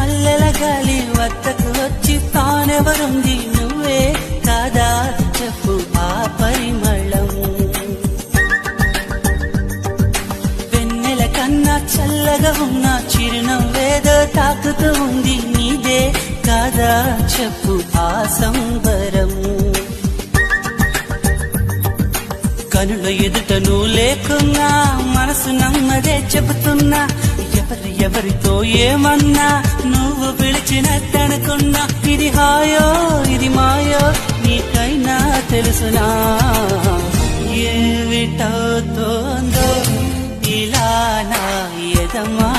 మల్లెల గాలి వద్దకు వచ్చి తానెవరుంది నువ్వే కాదా? చెప్పు ఆ పరిమళం. వెన్నెల కన్నా చల్లగా ఉన్న చిరునవ్వేదో తాకుతూ ఉంది నీదే కాదా? చెప్పు ఆ సంబరము కనుల ఎదుట నువ్వు లేకున్నా మనసు నమ్మదే చెబుతూ ఎవరితో ఏమన్నా నువ్వు పిలిచినట్టనుకున్నా ఇది హాయో ఇది మాయో నీకైనా తెలుసునా? ఏమిటవుతోందో ఇలా నా ఎదమా